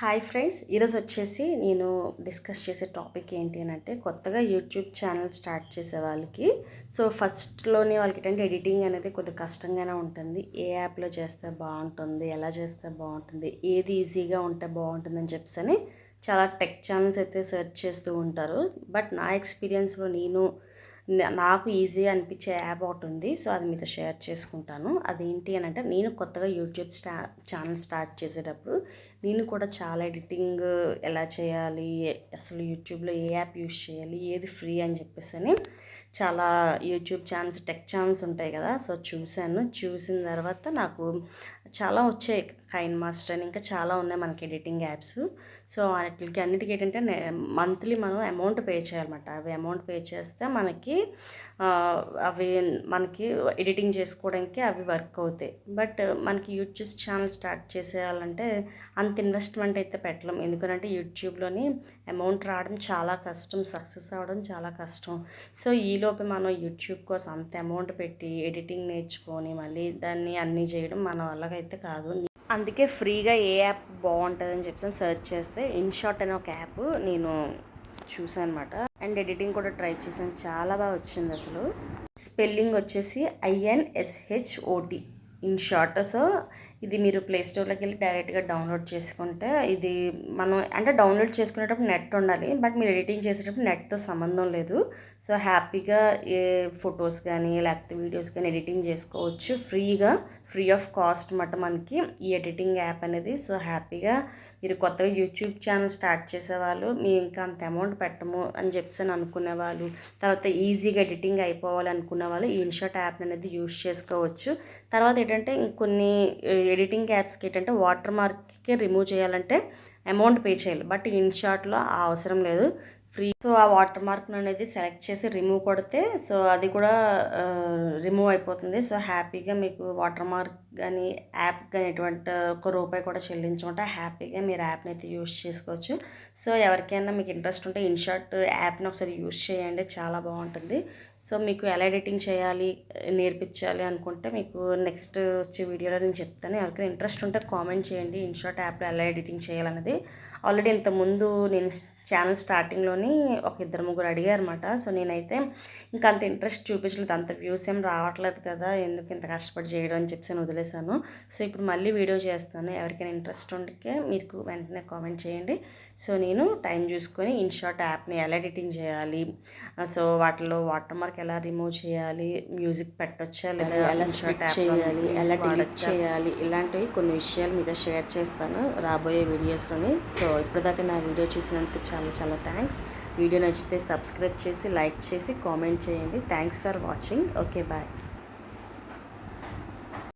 Hi friends ఈరోజు వచ్చేసి నేను డిస్కస్ చేసే టాపిక్ ఏంటి అని అంటే కొత్తగా యూట్యూబ్ ఛానల్ స్టార్ట్ చేసే వాళ్ళకి. సో ఫస్ట్లోనే వాళ్ళకి ఏంటంటే ఎడిటింగ్ అనేది కొద్దిగా కష్టంగానే ఉంటుంది. ఏ యాప్లో చేస్తే బాగుంటుంది ఎలా చేస్తే బాగుంటుంది ఏది ఈజీగా ఉంటే బాగుంటుందని అని చెప్పేసి చాలా టెక్ ఛానల్స్ అయితే సెర్చ్ చేస్తూ ఉంటారు. బట్ నా ఎక్స్పీరియన్స్లో నేను నాకు ఈజీగా అనిపించే యాప్ ఒకటి ఉంది. సో అది మీతో షేర్ చేసుకుంటాను. అదేంటి అని అంటే నేను కొత్తగా యూట్యూబ్ స్టా ఛానల్ స్టార్ట్ చేసేటప్పుడు నేను కూడా చాలా ఎడిటింగ్ ఎలా చేయాలి అసలు యూట్యూబ్లో ఏ యాప్ యూస్ చేయాలి ఏది ఫ్రీ అని చెప్పేసి అని చాలా యూట్యూబ్ ఛానల్స్ టెక్ ఛానల్స్ ఉంటాయి కదా సో చూశాను. చూసిన తర్వాత నాకు చాలా వచ్చాయి. కైన్ మాస్టర్ అని ఇంకా చాలా ఉన్నాయి మనకి ఎడిటింగ్ యాప్స్. సో వాటికి అన్నిటికీ ఏంటంటే మంత్లీ మనం అమౌంట్ పే చేయాలన్నమాట. అవి అమౌంట్ పే చేస్తే మనకి అవి మనకి ఎడిటింగ్ చేసుకోవడానికి అవి వర్క్ అవుతాయి. బట్ మనకి యూట్యూబ్ ఛానల్ స్టార్ట్ చేసేయాలంటే అంత ఇన్వెస్ట్మెంట్ అయితే పెట్టలేం. ఎందుకంటే యూట్యూబ్లోని అమౌంట్ రావడం చాలా కష్టం సక్సెస్ అవ్వడం చాలా కష్టం. సో ఈలోపు మనం యూట్యూబ్ కోసం అంత అమౌంట్ పెట్టి ఎడిటింగ్ నేర్చుకొని మళ్ళీ దాన్ని అన్నీ చేయడం మన వల్లకైతే కాదు. అందుకే ఫ్రీగా ఏ యాప్ బాగుంటుందని చెప్పి సెర్చ్ చేస్తే ఇన్షార్ట్ అనే ఒక యాప్ నేను చూసాను అనమాట అండ్ ఎడిటింగ్ కూడా ట్రై చేశాను. చాలా బాగా వచ్చింది అసలు. స్పెల్లింగ్ వచ్చేసి ఐఎన్ఎస్హెచ్ఓటి ఇన్ షార్ట్ సో ఇది మీరు ప్లే స్టోర్లోకి వెళ్ళి డైరెక్ట్గా డౌన్లోడ్ చేసుకుంటే ఇది మనం అంటే డౌన్లోడ్ చేసుకునేటప్పుడు నెట్ ఉండాలి బట్ మీరు ఎడిటింగ్ చేసేటప్పుడు నెట్తో సంబంధం లేదు. సో హ్యాపీగా ఏ ఫొటోస్ కానీ లేకపోతే వీడియోస్ కానీ ఎడిటింగ్ చేసుకోవచ్చు. ఫ్రీగా ఫ్రీ ఆఫ్ కాస్ట్ మాట మనకి ఈ ఎడిటింగ్ యాప్ అనేది. సో హ్యాపీగా మీరు కొత్తగా యూట్యూబ్ ఛానల్ స్టార్ట్ చేసేవాళ్ళు మేము ఇంకా అంత అమౌంట్ పెట్టము అని చెప్పేసి అని అనుకునే వాళ్ళు తర్వాత ఈజీగా ఎడిటింగ్ అయిపోవాలి అనుకునే వాళ్ళు ఈ ఇన్షాట్ యాప్ అనేది యూస్ చేసుకోవచ్చు. తర్వాత ఏంటంటే ఇంకొన్ని ఎడిటింగ్ యాప్స్కి ఏంటంటే వాటర్ మార్క్కి రిమూవ్ చేయాలంటే అమౌంట్ పే చేయాలి. బట్ ఇన్షాట్లో ఆ అవసరం లేదు. ఫ్రీ సో ఆ వాటర్ మార్క్ను అనేది సెలెక్ట్ చేసి రిమూవ్ కొడితే సో అది కూడా రిమూవ్ అయిపోతుంది. సో హ్యాపీగా మీకు వాటర్ మార్క్ కానీ యాప్ కానీ ఎటువంటి ఒక రూపాయి కూడా చెల్లించకుండా హ్యాపీగా మీరు యాప్ని అయితే యూస్ చేసుకోవచ్చు. సో ఎవరికైనా మీకు ఇంట్రెస్ట్ ఉంటే ఇన్షార్ట్ యాప్ని ఒకసారి యూస్ చేయండి. చాలా బాగుంటుంది. సో మీకు ఎలా ఎడిటింగ్ చేయాలి నేర్పించాలి అనుకుంటే మీకు నెక్స్ట్ వచ్చే వీడియోలో నేను చెప్తాను. ఎవరికైనా ఇంట్రెస్ట్ ఉంటే కామెంట్ చేయండి. ఇన్షార్ట్ యాప్లో ఎలా ఎడిటింగ్ చేయాలన్నది. ఆల్రెడీ ఇంతకుముందు నేను ఛానల్ స్టార్టింగ్లోని ఒక ఇద్దరు ముగ్గురు అడిగారు అనమాట సో నేనైతే ఇంకా అంత ఇంట్రెస్ట్ చూపించలేదు అంత వ్యూస్ ఏం రావట్లేదు కదా ఎందుకు ఇంత కష్టపడి చేయడం అని చెప్పి నేను వదిలేశాను. సో ఇప్పుడు మళ్ళీ వీడియో చేస్తాను. ఎవరికైనా ఇంట్రెస్ట్ ఉంటే మీకు వెంటనే కామెంట్ చేయండి. సో నేను టైం చూసుకొని ఇన్షార్ట్ యాప్ని ఎలా ఎడిటింగ్ చేయాలి సో వాటిలో వాటర్ మార్క్ ఎలా రిమూవ్ చేయాలి మ్యూజిక్ పెట్టొచ్చా లేదా ఎలా లో చేయాలి, ఎలా? చేయాలి ఇలాంటివి కొన్ని విషయాలు మీతో షేర్ చేస్తాను రాబోయే వీడియోస్లోని. సో ఇప్పటిదాకా నా వీడియో చూసినందుకు చాలా చాలా థ్యాంక్స్ వీడియో నచ్చితే సబ్స్క్రైబ్ చేసి లైక్ చేసి కామెంట్ చేయండి. Thanks for watching okay bye